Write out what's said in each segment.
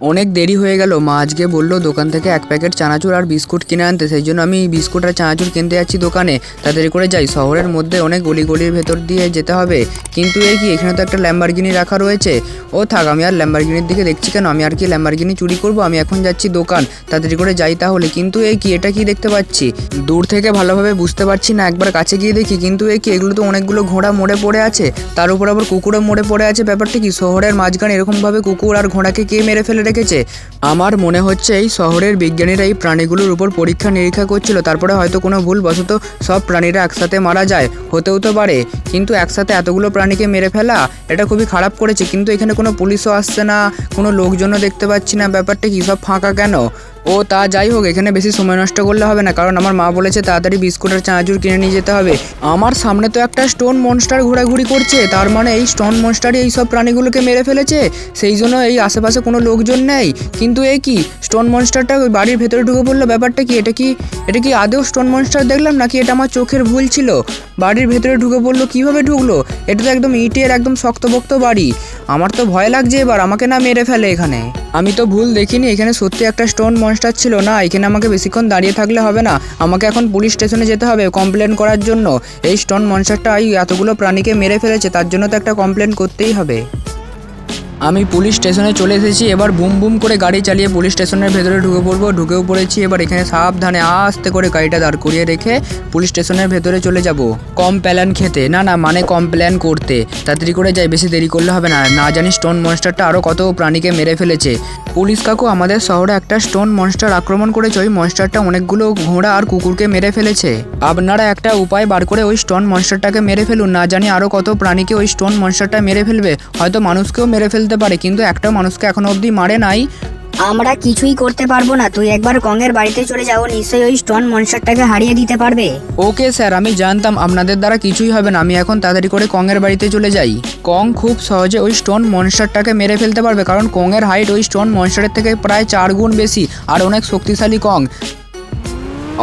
অনেক দেরি হয়ে গেল। মা আজকে বলল, দোকান থেকে এক প্যাকেট চানাচুর আর বিস্কুট কিনে আনতে। সেই জন্য আমি বিস্কুট আর চানাচুর কিনতে যাচ্ছি দোকানে। তাড়াতাড়ি করে যাই। শহরের মধ্যে অনেক গলি গলির ভেতর দিয়ে যেতে হবে। কিন্তু এই কি, এখানে তো একটা ল্যাম্বারগিনি রাখা রয়েছে। ও থাক, আমি আর ল্যাম্বারগিনির দিকে দেখছি কেন? আমি আর কি ল্যাম্বারগিনি চুরি করব? আমি এখন যাচ্ছি দোকান। তাড়াতাড়ি করে যাই তাহলে। কিন্তু এই কি, এটা কি দেখতে পাচ্ছি? দূর থেকে ভালোভাবে বুঝতে পারছি না। একবার কাছে গিয়ে দেখি। কিন্তু এই কি, এগুলো তো অনেকগুলো ঘোড়া মরে পড়ে আছে। তার উপর আবার কুকুরও মরে পড়ে আছে। ব্যাপারটা কি? শহরের মাঝখানে এরকমভাবে কুকুর আর ঘোড়াকে কে মেরে ফেলে রেখেছে আমার মনে হচ্ছে এই শহরের বিজ্ঞানীরা এই প্রাণীগুলোর উপর পরীক্ষা নিরীক্ষা করছিল, তারপরে হয়তো কোনো ভুল বশত সব প্রাণীরা একসাথে মারা যায়। হতেও তো পারে, কিন্তু একসাথে এতগুলো প্রাণীকে মেরে ফেলা, এটা খুবই খারাপ করেছে। কিন্তু এখানে কোনো পুলিশও আসছে না, কোনো লোকজনও দেখতে পাচ্ছি না। ব্যাপারটা কি সব ফাঁকা কেন? ও তা যাই হোক, এখানে বেশি সময় নষ্ট করলে হবে না, কারণ আমার মা বলেছে তাড়াতাড়ি বিস্কুট আর চানাচুর কিনে নিয়ে যেতে হবে। আমার সামনে তো একটা স্টোন মনস্টার ঘোরাঘুরি করছে, তার মানে এই স্টোন মনস্টারই এই সব প্রাণীগুলোকে মেরে ফেলেছে, সেই জন্য এই আশেপাশে কোনো লোকজন নেই। কিন্তু এই কি? স্টোন মনস্টারটা ওই বাড়ির ভেতরে ঢুকে পড়ল, ব্যাপারটা কি? এটা কি এটা কি আদৌ স্টোন মনস্টার দেখলাম নাকি এটা আমার চোখের ভুল ছিল? বাড়ির ভেতরে ঢুকে পড়ল, কীভাবে ঢুকলো? এটা তো একদম ইটের একদম শক্তপোক্ত বাড়ি। আমার তো ভয় লাগছে এবার, আমাকে না মেরে ফেলে এখানে। আমি তো ভুল দেখিনি, এখানে সত্যি একটা স্টোন মনস্টার ছিল না, এখানে আমাকে বেশিক্ষণ দাঁড়িয়ে থাকলে হবে না। আমাকে এখন পুলিশ স্টেশনে যেতে হবে কমপ্লেন করার জন্য। এই স্টোন মনস্টারটা এই এতগুলো প্রাণীকে মেরে ফেলেছে, তার জন্য তো একটা কমপ্লেন করতেই হবে। আমি পুলিশ স্টেশনে চলে এসেছি, এবার বুম বুম করে গাড়ি চালিয়ে পুলিশ স্টেশনের ভেতরে ঢুকে পড়ব। ঢুকেও পড়েছি, এবার এখানে সাবধানে আস্তে করে গাড়িটা দাঁড় করিয়ে রেখে পুলিশ স্টেশনের ভেতরে চলে যাব। কম প্ল্যান খেতে, না না মানে কম প্ল্যান করতে। তাড়াতাড়ি করে যাই, বেশি দেরি করলে হবে না। না জানি স্টোন মনস্টারটা আরও কত প্রাণীকে মেরে ফেলেছে। পুলিশ কাকু, আমাদের শহরে একটা স্টোন মনস্টার আক্রমণ করেছে, ওই মনস্টারটা অনেকগুলো ঘোড়া আর কুকুরকে মেরে ফেলেছে। আপনারা একটা উপায় বার করে ওই স্টোন মনস্টারটাকে মেরে ফেলুন। না জানি আরও কত প্রাণীকে ওই স্টোন মনস্টারটা মেরে ফেলবে। হয়তো মানুষকেও মেরে ফেলতে পারে কিন্তু একটা মানুষকে এখনও অবধি মারে নাই। আমরা কিছুই করতে পারব না। তুই একবার কংয়ের বাড়িতে চলে যাও নিশ্চয়ই ওই স্টোন মনস্টারটাকে হারিয়ে দিতে পারবে। ওকে স্যার আমি জানতাম আপনাদের দ্বারা কিছুই হবে না আমি এখন তাড়াতাড়ি করে কংয়ের বাড়িতে চলে যাই। কং খুব সহজে ওই স্টোন মনস্টারটাকে মেরে ফেলতে পারবে কারণ কংয়ের হাইট ওই স্টোন মনস্টারের থেকে প্রায় চার গুণ বেশি আর অনেক শক্তিশালী কং।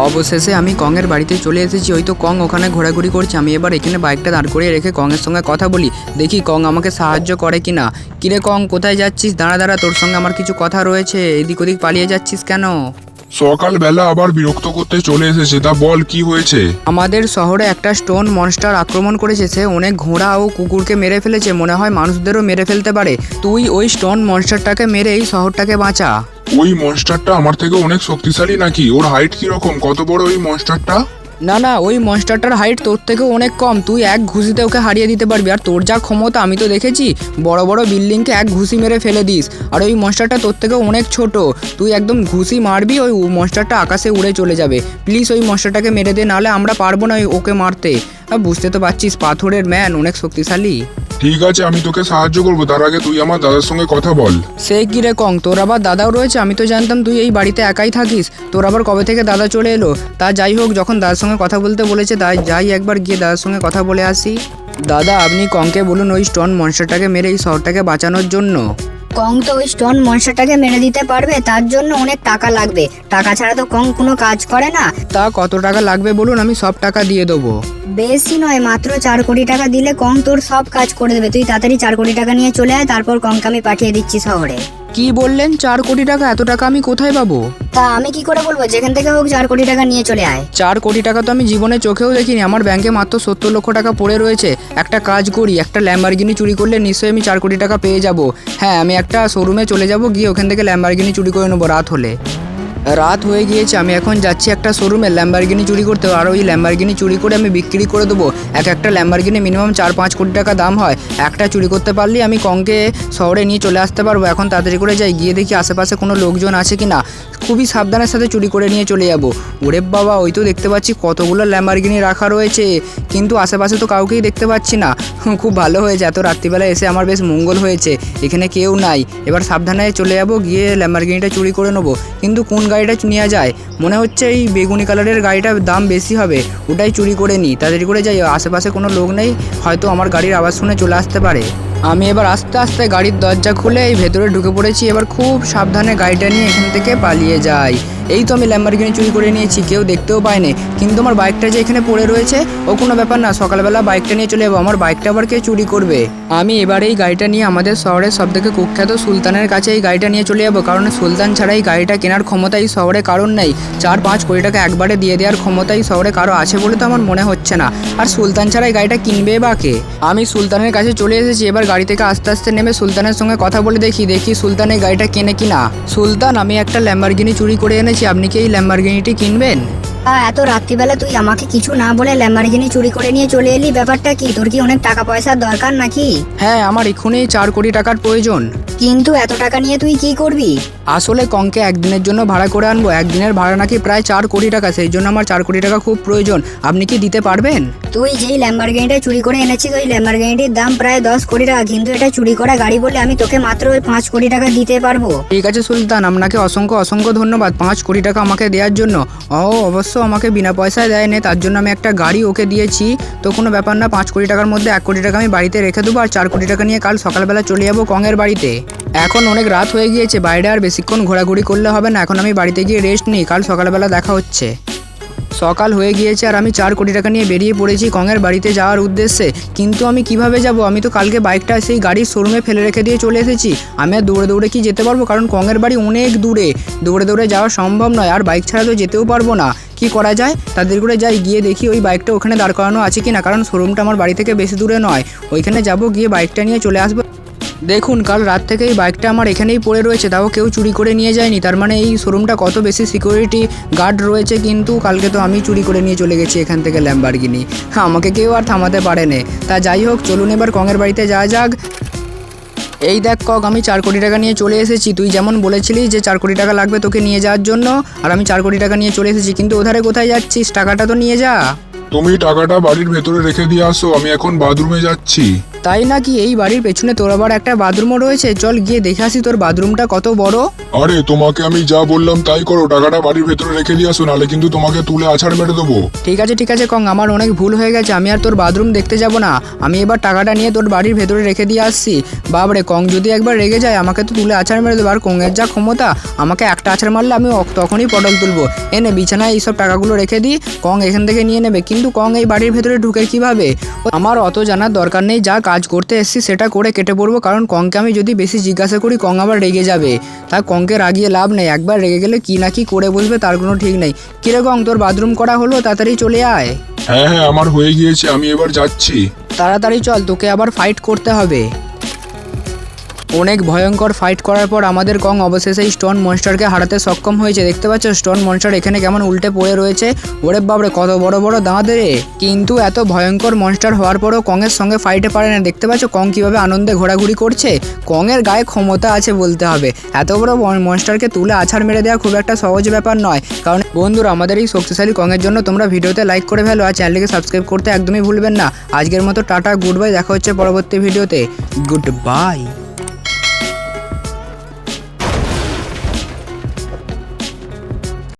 অবশেষে আমি কংয়ের বাড়িতে চলে এসেছি। ওই তো কং ওখানে ঘোরাঘুরি করছে। আমি এবার এখানে বাইকটা দাঁড় করিয়ে রেখে কংয়ের সঙ্গে কথা বলি। দেখি কং আমাকে সাহায্য করে কি না কিরে কং কোথায় যাচ্ছিস? দাঁড়া দাঁড়া তোর সঙ্গে আমার কিছু কথা রয়েছে। এদিক ওদিক পালিয়ে যাচ্ছিস কেন? সকালবেলা আবার বিরক্ত করতে চলে এসেছে। তা বল কি হয়েছে? আমাদের শহরে একটা স্টোন মনস্টার আক্রমণ করেছে। সে অনেক ঘোড়া ও কুকুরকে মেরে ফেলেছে। মনে হয় মানুষদেরও মেরে ফেলতে পারে। তুই ওই স্টোন মনস্টারটাকে মেরে এই শহরটাকে বাঁচা। ওই মনস্টারটা আমার থেকে অনেক শক্তিশালী নাকি? ওর হাইট কীরকম? কত বড় ওই মনস্টারটা না না, ওই মনস্টারটার হাইট তোর থেকে অনেক কম। তুই এক ঘুষিতে ওকে হারিয়ে দিতে পারবি। আর তোর যা ক্ষমতা, আমি তো দেখেছি, বড় বড় বিল্ডিংকে এক ঘুষি মেরে ফেলে দিস। আর ওই মনস্টারটা তোর থেকে অনেক ছোট। তুই একদম ঘুষি মারবি, ওই মনস্টারটা আকাশে উড়ে চলে যাবে। প্লিজ ওই মনস্টারটাকে মেরে দে, নাহলে আমরা পারব না ওকে মারতে। বুঝতে তো পারছিস, পাথরের ম্যান অনেক শক্তিশালী। ঠিক আছে, আমি তোকে সাহায্য করব। তার আগে তুই আমার দাদার সঙ্গে কথা বল। সে কি রে কং? তোর আবার দাদাও রয়েছে? আমি তো জানতাম তুই এই বাড়িতে একাই থাকিস। তোর আবার কবে থেকে দাদা চলে এলো? তা যাই হোক, যখন দাদার সঙ্গে কথা বলতে বলেছে, তাই যাই একবার গিয়ে দাদার সঙ্গে কথা বলে আসি। দাদা, আপনি কংকে বলুন ওই স্টোন মনস্টারটাকে মেরে এই শহরটাকে বাঁচানোর জন্য। কং তো ওই স্টোন মনস্টারটাকে মেনে দিতে পারবে তার জন্য অনেক টাকা লাগবে। টাকা ছাড়া তো কং কোনো কাজ করে না। তা কত টাকা লাগবে বলুন আমি সব টাকা দিয়ে দেবো। বেশি নয় মাত্র চার কোটি টাকা দিলে কং তোর সব কাজ করে দেবে। তুই তাড়াতাড়ি চার কোটি টাকা নিয়ে চলে আয় তারপর কংকে আমি পাঠিয়ে দিচ্ছি শহরে। কি বললেন চার কোটি টাকা? এত টাকা আমি কোথায় পাবো? তা আমি কি করে বলব? যেখান থেকে হোক চার কোটি টাকা নিয়ে চলে আয়। চার কোটি টাকা তো আমি জীবনে চোখেও দেখিনি। আমার ব্যাংকে মাত্র সত্তর লক্ষ টাকা পড়ে রয়েছে। একটা কাজ করি, একটা ল্যাম্বারগিনি চুরি করলে নিশ্চয়ই আমি চার কোটি টাকা পেয়ে যাব। হ্যাঁ আমি একটা শোরুমে চলে যাব, গিয়ে ওখান থেকে ল্যাম্বারগিনি চুরি করে নেব রাত হলে। রাত হয়ে গিয়েছে, আমি এখন যাচ্ছি একটা শোরুমে ল্যাম্বারগিনি চুরি করতে, আর ওই ল্যাম্বারগিনি চুরি করে আমি বিক্রি করে দেবো। এক একটা ল্যাম্বারগিনি মিনিমাম চার পাঁচ কোটি টাকা দাম হয়। একটা চুরি করতে পারলেই আমি কঙ্কে শহরে নিয়ে চলে আসতে পারব। এখন তাড়াতাড়ি করে যাই, গিয়ে দেখি আশেপাশে কোনো লোকজন আছে কি না। খুবই সাবধানের সাথে চুরি করে নিয়ে চলে যাব। ওরে বাবা, ওই তো দেখতে পাচ্ছি কতগুলো ল্যাম্বারগিনি রাখা রয়েছে। কিন্তু আশেপাশে তো কাউকেই দেখতে পাচ্ছি না। খুব ভালো হয়েছে, এত রাত্রিবেলা এসে আমার বেশ মঙ্গল হয়েছে। এখানে কেউ নাই। এবার সাবধানে চলে যাব, গিয়ে ল্যাম্বারগিনিটা চুরি করে নেব। কিন্তু কোন গাড়িটা নেওয়া যায়। মনে হচ্ছে এই বেগুনি কালারের গাড়িটার দাম বেশি হবে। ওটাই চুরি করে নিই তাড়াতাড়ি করে যাই। আশেপাশে কোনো লোক নেই। হয়তো আমার গাড়ির আওয়াজ শুনে চলে আসতে পারে। আমি এবার আস্তে আস্তে গাড়ির দরজা খুলে এই ভেতরে ঢুকে পড়েছি। এবার খুব সাবধানে গাড়িটা নিয়ে এখান থেকে পালিয়ে যাই। এই তো আমি ল্যাম্বারগিনি চুরি করে নিয়েছি, কেউ দেখতেও পায়নি। কিন্তু আমার বাইকটা যে এখানে পড়ে রয়েছে, ও কোনো ব্যাপার না, সকালবেলা বাইকটা নিয়ে চলে যাব, আমার বাইকটা আবার কে চুরি করবে? আমি এবার এই গাড়িটা নিয়ে আমাদের শহরের সব থেকে কুখ্যাত সুলতানের কাছে এই গাড়িটা নিয়ে চলে যাব, কারণ সুলতান ছাড়া এই গাড়িটা কেনার ক্ষমতা এই শহরে কারণ নেই। চার পাঁচ কোটি টাকা একবারে দিয়ে দেওয়ার ক্ষমতা এই শহরে কারও আছে বলে তো আমার মনে হচ্ছে না। আর সুলতান ছাড়া এই গাড়িটা কিনবে বা কে? আমি সুলতানের কাছে চলে এসেছি, এবার গাড়ি থেকে আস্তে আস্তে নেমে সুলতানের সঙ্গে কথা বলে দেখি দেখি সুলতান এই গাড়িটা কেনে কিনা। সুলতান, আমি একটা ল্যাম্বারগিনি চুরি করে এনেছি, আপনি কি এই ল্যাম্বারগিনিটি কিনবেন? এত রাত্রিবেলা তুই আমাকে কিছু না বলে ল্যাম্বারগিনি চুরি করে নিয়ে চলে এলি? ব্যাপারটা কি? তোর কি অনেক টাকা পয়সার দরকার নাকি? হ্যাঁ আমার এক্ষুনি চার কোটি টাকার প্রয়োজন। কিন্তু এত টাকা নিয়ে তুই কি করবি? আসলে কঙ্কে একদিনের জন্য ভাড়া করে আনব। একদিনের ভাড়া নাকি প্রায় চার কোটি টাকা সেই জন্য আমার চার কোটি টাকা খুব প্রয়োজন। আপনি কি দিতে পারবেন? তুই যেই ল্যাম্বারগিনিটা চুরি করে এনেছিস ওই ল্যাম্বারগিনিটির দাম প্রায় দশ কোটি টাকা। কিন্তু এটা চুরি করা গাড়ি বলে আমি তোকে মাত্র ওই পাঁচ কোটি টাকা দিতে পারব। ঠিক আছে সুলতান আপনাকে অসংখ্য অসংখ্য ধন্যবাদ পাঁচ কোটি টাকা আমাকে দেওয়ার জন্য। ও অবশ্য আমাকে বিনা পয়সায় দেয়নি, তার জন্য আমি একটা গাড়ি ওকে দিয়েছি। তো কোনো ব্যাপার না, পাঁচ কোটি টাকার মধ্যে এক কোটি টাকা আমি বাড়িতে রেখে দেবো আর চার কোটি টাকা নিয়ে কাল সকালবেলা চলে যাব কঙের বাড়িতে। এখন অনেক রাত হয়ে গিয়েছে, বাইরে আর বেশিক্ষণ ঘোরাঘুরি করলে হবে না, এখন আমি বাড়িতে গিয়ে রেস্ট নিই, কাল সকালবেলা দেখা হচ্ছে। সকাল হয়ে গিয়েছে আর আমি চার কোটি টাকা নিয়ে বেরিয়ে পড়েছি কঙের বাড়িতে যাওয়ার উদ্দেশ্যে। কিন্তু আমি কীভাবে যাব? আমি তো কালকে বাইকটা সেই গাড়ির শোরুমে ফেলে রেখে দিয়ে চলে এসেছি। আমি আর দৌড়ে দৌড়ে কি যেতে পারব? কারণ কঙের বাড়ি অনেক দূরে। দৌড়ে দৌড়ে যাওয়া সম্ভব নয়। আর বাইক ছাড়া তো যেতেও পারব না। কি করা যায়? তাদের করে যাই, গিয়ে দেখি ওই বাইকটা ওখানে দাঁড় করানো আছে কি না কারণ শোরুমটা আমার বাড়ি থেকে বেশি দূরে নয়। ওইখানে যাব, গিয়ে বাইকটা নিয়ে চলে আসব। দেখুন, কাল রাত থেকে এই বাইকটা আমার এখানেই পড়ে রয়েছে, তাও কেউ চুরি করে নিয়ে যায়নি। তার মানে এই শোরুমটা কত বেশি সিকিউরিটি গার্ড রয়েছে কিন্তু কালকে তো আমি চুরি করে নিয়ে চলে গেছি এখান থেকে ল্যাম্বারগিনি হ্যাঁ আমাকে কেউ আর থামাতে পারেনি তা যাই হোক, চলুন এবার কঙের বাড়িতে যাওয়া যাক। এই দেখ, কক, আমি চার কোটি টাকা নিয়ে চলে এসেছি। তুই যেমন বলেছিলি যে চার কোটি টাকা লাগবে তোকে নিয়ে যাওয়ার জন্য, আর আমি চার কোটি টাকা নিয়ে চলে এসেছি, কিন্তু ওধারে কোথায় যাচ্ছিস? টাকাটা তো নিয়ে যা। তুমি টাকাটা বাড়ির ভেতরে রেখে দিয়ে আসো, আমি এখন বাথরুমে যাচ্ছি। তাই নাকি এই বাড়ির পেছনে তোর আবার একটা বাথরুমও রয়েছে? চল গিয়ে দেখে আসি তোর বাথরুমটা কত বড়। আরে তোমাকে আমি যা বললাম তাই করো। টাকাটা বাড়ির ভেতরে রেখে দিয়ে আসো নাহলে কিন্তু তোমাকে তুলে আছাড় মেরে দেবো। ঠিক আছে ঠিক আছে কং আমার অনেক ভুল হয়ে গেছে। আমি আর তোর বাথরুম দেখতে যাব না। আমি এবার টাকাটা নিয়ে তোর বাড়ির ভেতরে রেখে দিয়ে আসছি। বাবরে কং যদি একবার রেগে যায় আমাকে তো তুলে আছাড় মেরে দেবো। আর কংয়ের যা ক্ষমতা আমাকে একটা আছাড় মারলে আমি তখনই পটল তুলবো। এনে বিছানায় এইসব টাকাগুলো রেখে দিই। কং এখান থেকে নিয়ে নেবে। কিন্তু কং এই বাড়ির ভেতরে ঢুকে কীভাবে? আমার অত জানার দরকার নেই। যা কাজ করতে এসেছি সেটা করে কেটে পড়ব কারণ কঙ্কে আমি যদি বেশি জিজ্ঞাসা করি কং আবার রেগে যাবে। তা কঙ্কে রাগিয়ে লাভ নেই একবার রেগে গেলে কি না কি করে বসবে তার কোনো ঠিক নেই। কিরে কং তোর বাথরুম করা হলো? তাড়াতাড়ি চলে আয়। হ্যাঁ হ্যাঁ আমার হয়ে গিয়েছে আমি এবার যাচ্ছি। তাড়াতাড়ি চল তোকে আবার ফাইট করতে হবে। অনেক ভয়ঙ্কর ফাইট করার পর আমাদের কং অবশেষে স্টোন মনস্টারকে হারাতে সক্ষম হয়েছে। দেখতে পাচ্ছ স্টোন মনস্টার এখানে কেমন উল্টে পড়ে রয়েছে। ওরে বাবরে কত বড় বড় দাঁত রে। কিন্তু এত ভয়ঙ্কর মনস্টার হওয়ার পরও কংয়ের সঙ্গে ফাইটে পারে না। দেখতে পাচ্ছ, কং কীভাবে আনন্দে ঘোরাঘুরি করছে। কংয়ের গায়ে ক্ষমতা আছে বলতে হবে। এত বড় মনস্টারকে তুলে আছাড় মেরে দেওয়া খুব একটা সহজ ব্যাপার নয়। কারণ বন্ধুরা, আমাদের এই শক্তিশালী কংয়ের জন্য তোমরা ভিডিওতে লাইক করে ফেলো আর চ্যানেলকে সাবস্ক্রাইব করতে একদমই ভুলবেন না। আজকের মতো টাটা গুড বাই দেখা হচ্ছে পরবর্তী ভিডিওতে। Good bye